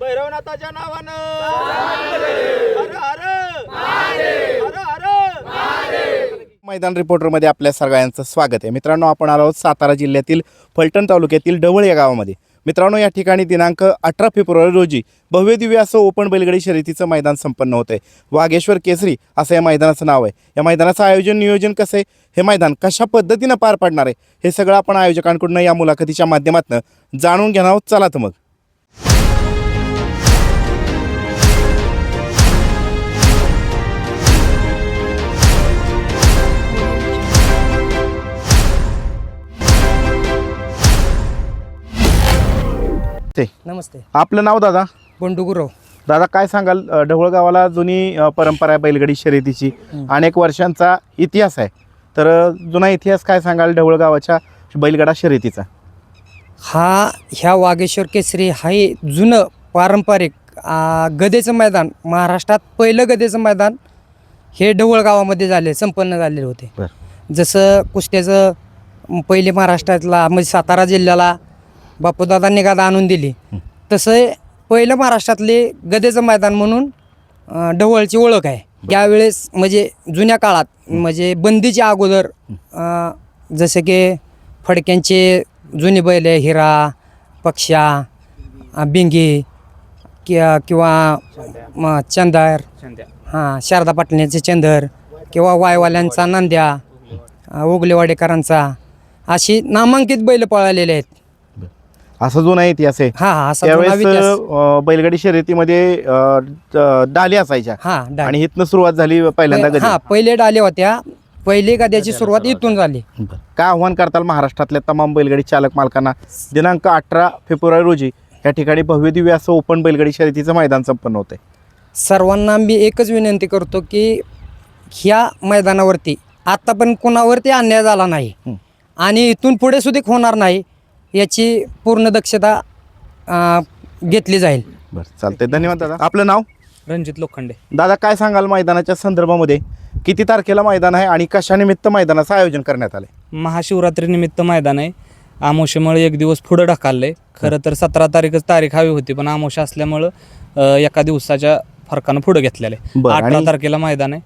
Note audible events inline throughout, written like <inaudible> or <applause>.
भैरवनाथाच्या नावानं. मैदान रिपोर्टरमध्ये आपल्या सगळ्यांचं स्वागत आहे. मित्रांनो आपण आलो आहोत सातारा जिल्ह्यातील फलटण तालुक्यातील ढवळ या गावामध्ये. मित्रांनो या ठिकाणी दिनांक अठरा फेब्रुवारी रोजी भव्य दिव्य असं ओपन बैलगाडी शर्यतीचं मैदान संपन्न होतं आहे. वाघेश्वर केसरी असं या मैदानाचं नाव आहे. या मैदानाचं आयोजन नियोजन कसं आहे? हे मैदान कशा पद्धतीनं पार पाडणार आहे? हे सगळं आपण आयोजकांकडून या मुलाखतीच्या माध्यमातून जाणून घेणार आहोत. चला तर मग. ते नमस्ते. आपलं नाव दादा? बंडू गुरव. दादा काय सांगाल? ढवळ गावाला जुनी परंपरा आहे बैलगाडी शर्यतीची अनेक वर्षांचा इतिहास आहे. तर जुना इतिहास काय सांगाल ढवळ गावाच्या बैलगाडा शर्यतीचा? हा ह्या वागेश्वर केसरी हा हे जुनं पारंपरिक गदेचं मैदान महाराष्ट्रात पहिलं गदेचं मैदान हे ढवळ गावामध्ये झाले संपन्न झालेले होते. जसं कुस्त्याचं पहिले महाराष्ट्रातला म्हणजे सातारा जिल्ह्याला बापूदादांनी गादा आणून दिली. तसं पहिलं महाराष्ट्रातले गदेचं मैदान म्हणून ढवळची ओळख आहे. यावेळेस म्हणजे जुन्या काळात म्हणजे बंदीच्या अगोदर जसे की फडक्यांचे जुनी बैल आहे, हिरा पक्षा बिंगी कि किंवा म, चंदर हां शारदा पाटण्याचे चंदर किंवा वायवाल्यांचा नांद्या ओगलेवाडेकरांचा अशी नामांकित बैल पळालेले आहेत. असा जुना इतिहास आहे. हा हा असा जुना त्यावेळेस इतिहास. अ, बैलगाडी शर्यतीमध्ये अ, ड- डाली असायच्या. हा आणि इथनं सुरुवात झाली पहिल्यांदा गदी. हा पहिले डाले होत्या. पहिले गद्याची सुरुवात इथून झाली. बरं. काय आव्हान करताल महाराष्ट्रातल्या तमाम बैलगाडी चालक मालकांना? दिनांक अठरा फेब्रुवारी रोजी या ठिकाणी भव्य दिव्य असं ओपन बैलगाडी शर्यतीचं मैदान संपन्न होतंय. सर्वांना मी एकच विनंती करतो की ह्या मैदानावरती आता पण कोणावरती अन्याय झाला नाही. हं. आणि इथून पुढे सुद्धा होणार नाही. याची पूर्ण दक्षता अं, घेतली जाईल. बरं चालतंय. धन्यवाद दादा. आपलं नाव? रणजित लोखंडे. दादा काय सांगाल मैदानाच्या संदर्भामध्ये? किती तारखेला मैदान आहे आणि कशानिमित्त मैदानाचं आयोजन करण्यात आले महाशिवरात्रीनिमित्त मैदान आहे. आमोशेमुळे एक दिवस पुढं ढकललंय. खरं तर सतरा तारीखच तारीख हवी होती पण आमोशा असल्यामुळं अ, एका दिवसाच्या फरकानं पुढं घेतलेलं आहे. बरं, अठरा तारखेला मैदान आहे.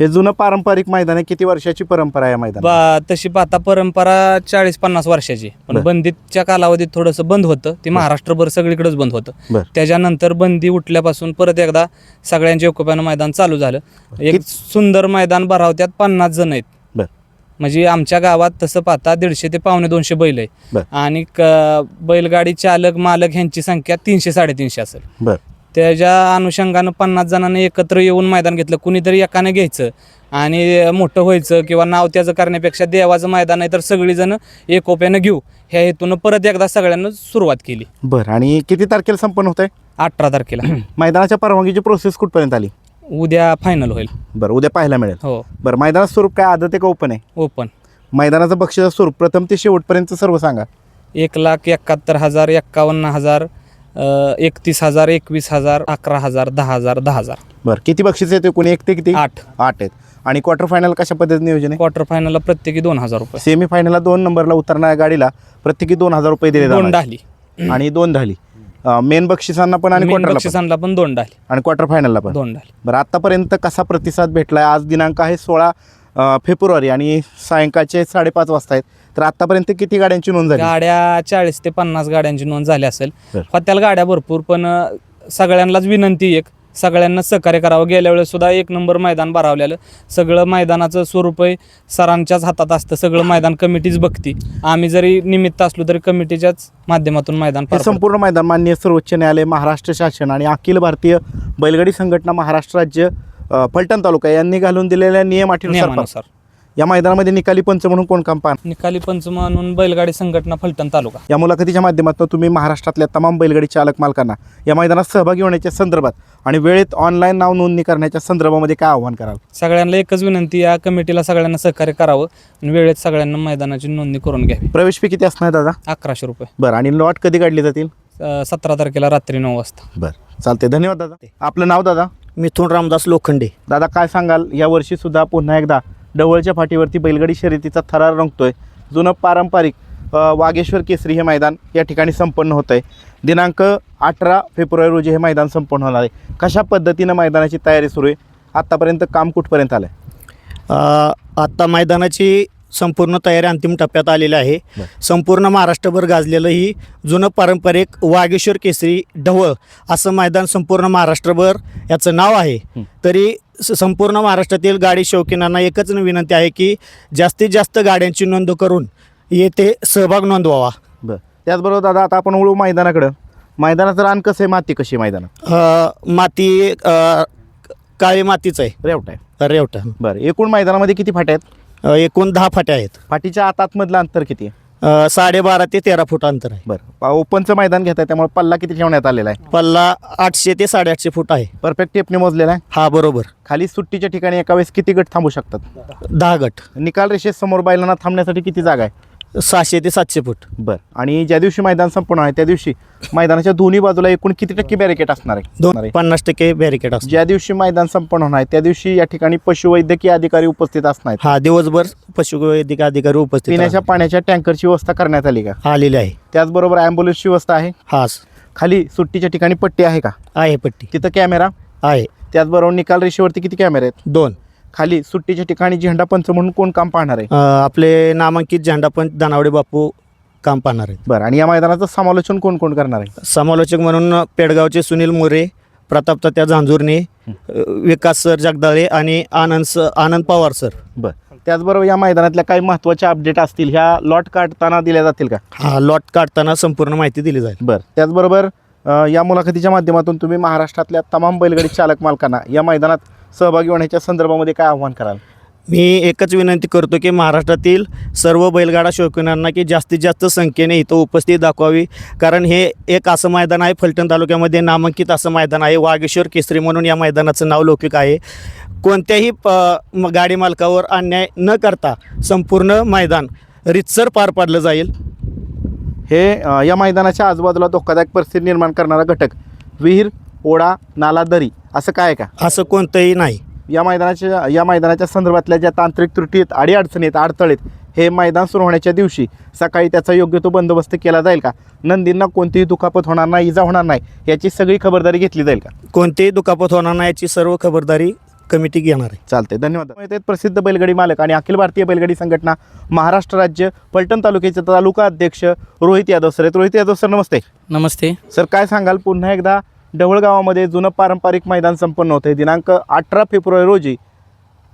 हे जुनं पारंपरिक मैदान आहे. किती वर्षाची परंपरा आहे मैदान बा तशी पाहता परंपरा चाळीस पन्नास वर्षाची पण बरं. बंदीच्या कालावधीत थोडंसं बंद होतं. ते महाराष्ट्रभर सगळीकडेच बंद होतं. बरं. त्याच्यानंतर बंदी उठल्यापासून परत एकदा सगळ्यांच्या एकोप्यानं मैदान चालू झालं. एक कित- सुंदर मैदान भरावत्यात पन्नास जण आहेत. बरं. म्हणजे आमच्या गावात तसं पाहता दीडशे ते पावणे दोनशे बैल आहे. आणि क- बैलगाडी चालक मालक ह्यांची संख्या तीनशे साडेतीनशे असेल. बरं. त्याच्या अनुषंगानं पन्नास जणांनी एकत्र येऊन मैदान घेतलं. कुणीतरी एकानं घ्यायचं आणि मोठं व्हायचं किंवा नाव त्याचं करण्यापेक्षा देवाचं मैदान आहे तर सगळीजण एकोप्यानं घेऊ. ह्या हेतून परत एकदा सगळ्यांना सुरुवात केली. बरं आणि किती तारखेला संपन्न होत आहे अठरा तारखेला. <clears throat> मैदानाच्या परवानगीची प्रोसेस कुठपर्यंत आली? उद्या फायनल होईल. बरं उद्या पाहायला मिळेल. हो. बरं मैदानाचं स्वरूप काय? आदत आहे का ओपन आहे. ओपन मैदानाचं बक्षीचं स्वरूप प्रथम ते शेवटपर्यंत सर्व सांगा. एक लाख एकाहत्तर हजार एक्कावन्न हजार एकतीस हजार एकवीस हजार अकरा हजार दहा हजार दहा हजार. बरं किती बक्षीस येते कोणी एक ते किती? आठ. आठ आहेत. आणि क्वार्टर फायनल कशा पद्धतीने नियोजन आहे? क्वार्टर फायनलला प्रत्येकी दोन हजार रुपये. सेमी फायनलला दोन नंबरला उतरणाऱ्या गाडीला. प्रत्येकी दोन हजार रुपये दिले दोन जाणार डाली. आणि दोन झाली मेन बक्षिसांना पण आणि मेन क्वार्टरला पण. बक्षिसांना पण दोन डाली. आणि क्वार्टर फायनलला पण? दोन डाली. बरं आतापर्यंत कसा प्रतिसाद भेटलाय? आज दिनांक आहे सोळा फेब्रुवारी आणि सायंकाळचे साडेपाच वाजता आहेत. तर आतापर्यंत किती गाड्यांची नोंद झाली? गाड्या चाळीस ते पन्नास गाड्यांची नोंद झाली असेल. बरं. होत्याला गाड्या भरपूर पण सगळ्यांनाच विनंती एक. सगळ्यांना सहकार्य करावं. गेल्या वेळेस सुद्धा एक नंबर मैदान भरावलेलं. सगळं मैदानाचं स्वरूप आहे. सरांच्याच हातात असतं. सगळं मैदान कमिटीच बघती. आम्ही जरी निमित्त असलो तरी कमिटीच्याच माध्यमातून मैदान हे पार पडतं. संपूर्ण मैदान मान्य सर्वोच्च न्यायालय महाराष्ट्र शासन आणि अखिल भारतीय बैलगाडी संघटना महाराष्ट्र राज्य फलटण तालुका यांनी घालून दिलेल्या नियम नियमानुसार. या मैदानामध्ये निकाली पंच म्हणून कोण काम पाहणार? निकाली पंच म्हणून बैलगाडी संघटना फलटण तालुका. या मुलाखतीच्या माध्यमातून तुम्ही महाराष्ट्रातल्या तमाम बैलगाडी चालक मालकांना या मैदानात सहभागी होण्याच्या संदर्भात आणि वेळेत ऑनलाईन नाव नोंदणी करण्याच्या संदर्भामध्ये काय आव्हान कराल? सगळ्यांना एकच विनंती या कमिटीला सगळ्यांना सहकार्य करावं आणि वेळेत सगळ्यांना मैदानाची नोंदणी करून घ्यावी. प्रवेश फी किती असणार दादा? अकराशे रुपये. बरं आणि लॉट कधी काढली जातील? सतरा तारखेला रात्री नऊ वाजता. बरं चालते धन्यवाद दादा. आपलं नाव दादा? मिथुन रामदास लोखंडे. दादा काय सांगाल? या वर्षी सुद्धा पुन्हा एकदा डवळच्या फाटीवरती बैलगाडी शर्यतीचा थरार रंगतोय. जुनं पारंपरिक वागेश्वर केसरी हे मैदान या ठिकाणी संपन्न होतं आहे दिनांक अठरा फेब्रुवारी रोजी हे मैदान संपन्न होणार आहे. कशा पद्धतीनं मैदानाची तयारी सुरू आहे? आत्तापर्यंत काम कुठपर्यंत आलं आहे आत्ता मैदानाची संपूर्ण तयारी अंतिम टप्प्यात आलेली आहे. संपूर्ण महाराष्ट्रभर गाजलेलं ही जुनं पारंपरिक वागेश्वर केसरी ढवळ असं मैदान संपूर्ण महाराष्ट्रभर याचं नाव आहे. तरी संपूर्ण महाराष्ट्रातील गाडी शौकीनांना एकच विनंती आहे की जास्तीत जास्त गाड्यांची नोंद करून येथे सहभाग नोंदवावा. बरं. त्याचबरोबर दादा आता आपण वळू मैदानाकडं. मैदानाचं रान कसं आहे? माती कशी अ, माती काळी मातीच आहे. रेवट आहे. रेवटा. बरं. एकूण मैदानामध्ये किती फाट्या आहेत? एकूण दहा फाट्या आहेत. फाटीच्या आत आतमधलं अंतर किती आहे? अ, साडेबारा ते तेरा फूट अंतर आहे. बरं. पा- ओपनचं मैदान घेत आहे त्यामुळे पल्ला किती ठेवण्यात आलेला आहे? पल्ला आठशे ते साडेआठशे फूट आहे. परफेक्ट टेपने मोजलेला आहे? हा बरोबर. खाली सुट्टीच्या ठिकाणी एका वेळेस किती गट थांबू शकतात? दहा गट. निकाल रेषेत समोर बैलांना थांबण्यासाठी किती जागा आहे? सहाशे ते सातशे फूट. बरं. आणि ज्या दिवशी मैदान संपूर्ण आहे त्या दिवशी मैदानाच्या दोन्ही बाजूला एकूण किती टक्के बॅरिकेट असणार आहे? दोन? पन्नास टक्के बॅरिकेड असतो ज्या दिवशी मैदान संपन्न होणार आहे त्या दिवशी या ठिकाणी पशुवैद्यकीय अधिकारी उपस्थित असणार हा दिवसभर पशुवैद्यकीय अधिकारी उपस्थित पिण्याच्या. पाण्याच्या टँकरची व्यवस्था करण्यात आली का? आलेले आहे. त्याचबरोबर ॲम्ब्युलन्सची व्यवस्था आहे? हाच खाली सुट्टीच्या ठिकाणी पट्टी आहे का? आहे पट्टी. तिथं कॅमेरा? आहे. त्याचबरोबर निकाल रेषेवरती किती कॅमेरे आहेत? दोन. खाली सुट्टीच्या ठिकाणी झेंडा पंच म्हणून कोण काम पाहणार आहे? अ, आपले नामांकित झेंडापंच दानावडे बापू काम पाहणार आहेत. बरं आणि या मैदानाचं समालोचन कोण कोण करणार आहे? समालोचक म्हणून पेडगावचे सुनील मोरे प्रताप तात्या झांजुर्णे अ, विकास सर जगदाळे आणि आनंद स आनंद पवार सर. बरं त्याचबरोबर या मैदानातल्या काही महत्त्वाच्या अपडेट असतील ह्या लॉट काढताना दिल्या जातील का? हा लॉट काढताना संपूर्ण माहिती दिली जाईल. बरं त्याचबरोबर अ, या मुलाखतीच्या माध्यमातून तुम्ही महाराष्ट्रातल्या तमाम बैलगाडी चालक मालकांना या मैदानात सहभागी होण्याच्या संदर्भामध्ये काय आव्हान कराल? मी एकच विनंती करतो की महाराष्ट्रातील सर्व बैलगाडा शौकीनांना की जास्तीत जास्त संख्येने इथं उपस्थिती दाखवावी. कारण हे एक असं मैदान आहे फलटण तालुक्यामध्ये नामांकित असं मैदान आहे. वागेश्वर केसरी म्हणून या मैदानाचं नाव लौकिक आहे. कोणत्याही प गाडी मालकावर अन्याय न करता संपूर्ण मैदान रितसर पार पाडलं जाईल. हे या मैदानाच्या आजूबाजूला धोकादायक परिस्थिती निर्माण करणारा घटक विहीर ओढा नाला दरी असं काय का? असं कोणतंही नाही. या मैदानाच्या या मैदानाच्या संदर्भातल्या ज्या तांत्रिक त्रुटी आहेत अडीअडचणी आहेत अडथळे आहेत हे मैदान सुरू होण्याच्या दिवशी सकाळी त्याचा योग्य तो बंदोबस्त केला जाईल का? नंदींना कोणतीही दुखापत होणार नाही इजा होणार नाही याची सगळी खबरदारी घेतली जाईल का? कोणतेही दुखापत होणार नाही याची सर्व खबरदारी कमिटी घेणार आहे. चालते धन्यवाद. आहेत प्रसिद्ध बैलगाडी मालक आणि अखिल भारतीय बैलगाडी संघटना महाराष्ट्र राज्य फलटण तालुक्याचे तालुका अध्यक्ष रोहित यादव सर आहेत. रोहित यादव सर नमस्ते. नमस्ते. सर काय सांगाल? पुन्हा एकदा ढवळगावामध्ये जुनं पारंपरिक मैदान संपन्न होतं. दिनांक अठरा फेब्रुवारी रोजी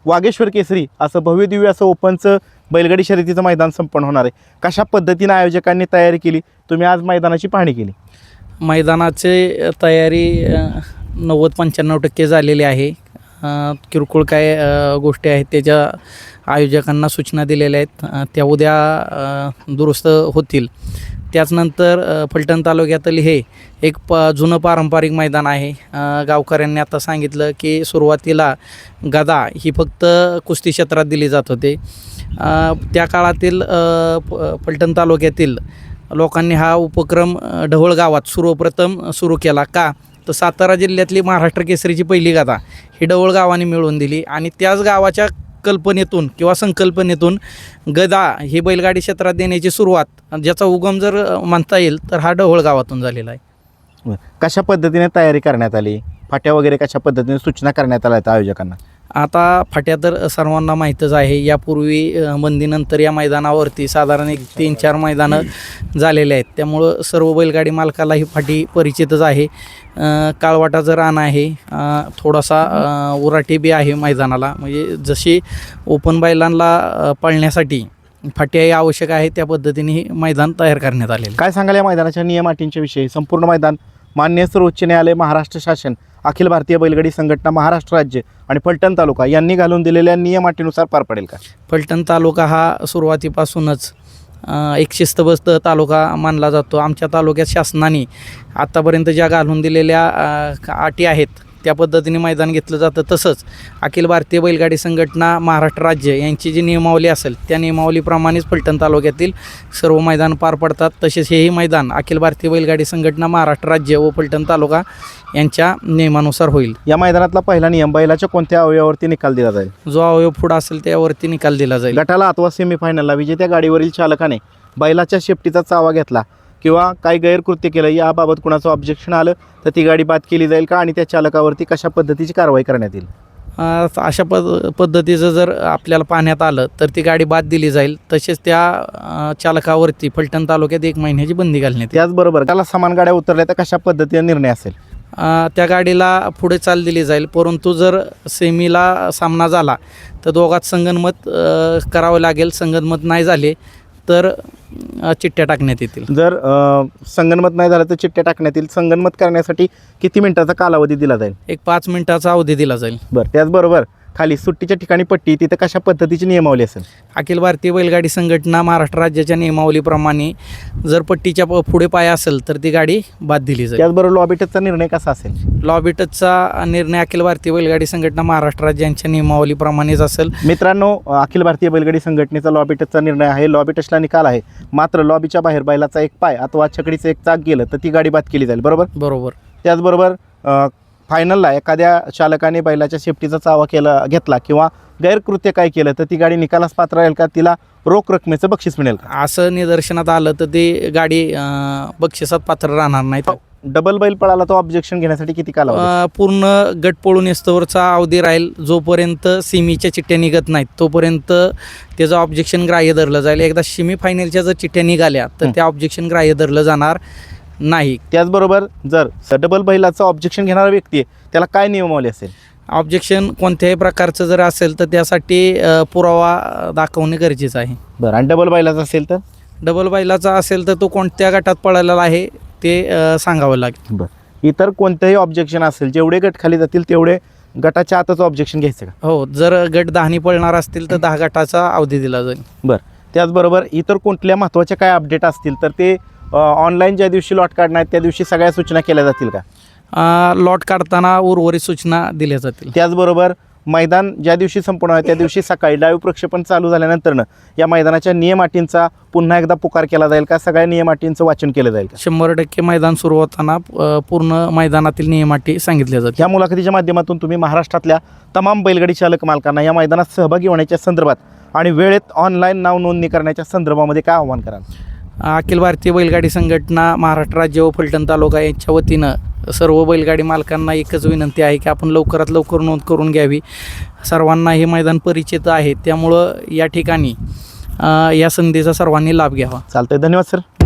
वागेश्वर केसरी असं भव्यदिव्य असं ओपनचं बैलगाडी शर्यतीचं मैदान संपन्न होणार आहे. कशा पद्धतीनं आयोजकांनी तयारी केली? तुम्ही आज मैदानाची पाहणी केली. मैदानाचे तयारी नव्वद पंच्याण्णव टक्के झालेली आहे. किरकोळ काय गोष्टी आहेत त्याच्या आयोजकांना सूचना दिलेल्या आहेत. त्या उद्या दुरुस्त होतील. त्याचनंतर फलटण तालुक्यातील हे एक प जुनं पारंपरिक मैदान आहे. गावकऱ्यांनी आता सांगितलं की सुरुवातीला गदा ही फक्त कुस्ती क्षेत्रात दिली जात होते. त्या काळातील प- फलटण तालुक्यातील लोकांनी हा उपक्रम ढवळ गावात सर्वप्रथम सुरू केला का? तर सातारा जिल्ह्यातली महाराष्ट्र केसरीची पहिली गदा ही ढवळ गावाने मिळवून दिली आणि त्याच गावाच्या कल्पनेतून किंवा संकल्पनेतून गदा ही बैलगाडी क्षेत्रात देण्याची सुरुवात ज्याचा उगम जर म्हणता येईल तर हा ढवळ गावातून झालेला आहे. कशा पद्धतीने तयारी करण्यात आली? फाट्या वगैरे कशा पद्धतीने सूचना करण्यात आल्या आहेत आयोजकांना? आता फाट्या तर सर्वांना माहीतच आहे. यापूर्वी बंदीनंतर या मैदानावरती साधारण एक तीन चार मैदानं झालेले आहेत. त्यामुळं सर्व बैलगाडी मालकाला ही फाटी परिचितच आहे. काळवाटाचं रान आहे थोडासा अ, उराटी बी आहे मैदानाला. म्हणजे जशी ओपन बैलांना पाळण्यासाठी फाटी आवश्यक आहे त्या पद्धतीने हे मैदान तयार करण्यात आलेलं काय सांगाल या मैदानाच्या नियम अटींच्या विषयी? संपूर्ण मैदान मान्य सर्वोच्च न्यायालय महाराष्ट्र शासन अखिल भारतीय बैलगाडी संघटना महाराष्ट्र राज्य आणि फलटण तालुका यांनी घालून दिलेल्या नियमाटीनुसार पार पडेल का? फलटण तालुका हा सुरुवातीपासूनच एक शिस्तबद्ध तालुका मानला जातो. आमच्या तालुक्यात शासनाने आत्तापर्यंत ज्या घालून दिलेल्या अटी आहेत त्या पद्धतीने मैदान घेतलं जातं. तसंच अखिल भारतीय बैलगाडी संघटना महाराष्ट्र राज्य यांची जी नियमावली असेल त्या नियमावलीप्रमाणेच फलटण तालुक्यातील सर्व मैदान पार पडतात. तसेच हेही मैदान अखिल भारतीय बैलगाडी संघटना महाराष्ट्र राज्य व फलटण तालुका यांच्या नियमानुसार होईल. या मैदानातला पहिला नियम बैलाच्या कोणत्या अवयवावरती निकाल दिला जाईल? जो अवयव पुढं असेल त्यावरती निकाल दिला जाईल. गटाला अथवा सेमीफायनलला विजेत्या गाडीवरील चालकाने बैलाच्या शेपटीचा चावा घेतला. किंवा काही गैरकृत्य केलं याबाबत कुणाचं ऑब्जेक्शन आलं तर ती गाडी बाद केली जाईल का? आणि त्या चालकावरती कशा पद्धतीची कारवाई करण्यात येईल? अशा पद पद्धतीचं जर आपल्याला पाहण्यात आलं तर ती गाडी बाद दिली जाईल. तसेच त्या चालकावरती फलटण तालुक्यात एक महिन्याची बंदी घालण्यात त्याचबरोबर त्याला समान गाड्या उतरल्या तर कशा पद्धतीने निर्णय असेल? त्या गाडीला पुढे चाल दिली जाईल. परंतु जर सेमीला सामना झाला तर दोघात संगनमत करावं लागेल. संगनमत नाही झाले तर चिठ्ठ्या टाकण्यात येतील. जर अ, संगनमत नाही झालं तर चिठ्ठ्या टाकण्यात येईल संगनमत करण्यासाठी किती मिनिटाचा कालावधी दिला जाईल? एक पाच मिनिटाचा अवधी दिला जाईल. बरं त्याचबरोबर खाली सुट्टीच्या ठिकाणी पट्टी तिथं कशा पद्धतीची नियमावली असेल? अखिल भारतीय बैलगाडी संघटना महाराष्ट्र राज्याच्या नियमावलीप्रमाणे जर पट्टीच्या पुढे पाय असेल तर ती गाडी बाद दिली जाईल. त्याचबरोबर लॉबिटचा निर्णय कसा असेल? लॉबी टचचा निर्णय अखिल भारतीय बैलगाडी संघटना महाराष्ट्र राज्यांच्या नियमावलीप्रमाणेच असेल. मित्रांनो अखिल भारतीय बैलगाडी संघटनेचा लॉबी टचचा निर्णय आहे. लॉबी टचला निकाल आहे. मात्र लॉबीच्या बाहेर बैलाचा एक पाय अथवा छकडीचं एक चाक गेलं तर ती गाडी बाद केली जाईल. बरोबर? बरोबर. त्याचबरोबर फायनलला एखाद्या चालकाने बैलाच्या शेपटीचा चावा केला घेतला किंवा गैरकृत्य काय केलं तर ती गाडी निकालास पात्र राहील का? तिला रोख रकमेचं बक्षीस मिळेल का? असं निदर्शनात आलं तर ती गाडी बक्षिसात पात्र राहणार नाही डबल बैल पळाला तो ऑब्जेक्शन घेण्यासाठी किती अं, पूर्ण गट पळून येस्तवरचा अवधी राहील जोपर्यंत सिमीच्या चिठ्ठ्या निघत नाहीत तोपर्यंत त्याचं ऑब्जेक्शन ग्राह्य धरलं जाईल. एकदा सिमी फायनलच्या जर चिठ्ठ्या निघाल्या तर. त्या ऑब्जेक्शन ग्राह्य धरलं जाणार. नाही. त्याचबरोबर जर डबल बैलाचं ऑब्जेक्शन घेणारा व्यक्ती आहे त्याला काय नियमावली असेल? ऑब्जेक्शन कोणत्याही प्रकारचं जर असेल तर त्यासाठी पुरावा दाखवणे गरजेचं आहे. बरं आणि डबल बैलाचं असेल तर? डबल बैलाचा असेल तर तो कोणत्या गटात पळालेला आहे ते सांगावं लागेल. बरं. इतर कोणतेही ऑब्जेक्शन असेल जेवढे गट खाली जातील तेवढे गटाच्या आतच ऑब्जेक्शन घ्यायचं का? हो जर गट दहानी पळणार असतील तर दहा गटाचा अवधी दिला जाईल. बरं. त्याचबरोबर इतर कुठल्या महत्त्वाच्या काय अपडेट असतील तर ते ऑनलाईन ज्या दिवशी लॉट काढणार आहेत त्या दिवशी सगळ्या सूचना केल्या जातील का? लॉट काढताना उर्वरित सूचना दिल्या जातील. त्याचबरोबर मैदान ज्या दिवशी संपूर्ण आहे त्या दिवशी सकाळी लाईव्ह प्रक्षेपण चालू झाल्यानंतरनं या मैदानाच्या नियम अटींचा पुन्हा एकदा पुकार केला जाईल का? सगळ्या नियम अटींचं वाचन केलं जाईल शंभर टक्के मैदान सुरू होताना पूर्ण मैदानातील नियमाटी सांगितल्या जातील. या मुलाखतीच्या माध्यमातून तुम्ही महाराष्ट्रातल्या तमाम बैलगाडी चालक मालकांना या मैदानात सहभागी होण्याच्या संदर्भात आणि वेळेत ऑनलाईन नाव नोंदणी करण्याच्या संदर्भामध्ये काय आव्हान कराल? अखिल भारतीय बैलगाडी संघटना महाराष्ट्र राज्य व फलटण तालुका यांच्या वतीनं सर्व बैलगाडी मालकांना एकच विनंती आहे की आपण लवकरात लवकर नोंद करून घ्यावी. सर्वांना हे मैदान परिचित आहे. त्यामुळं या ठिकाणी या संधीचा सर्वांनी लाभ घ्यावा. चालतंय. धन्यवाद सर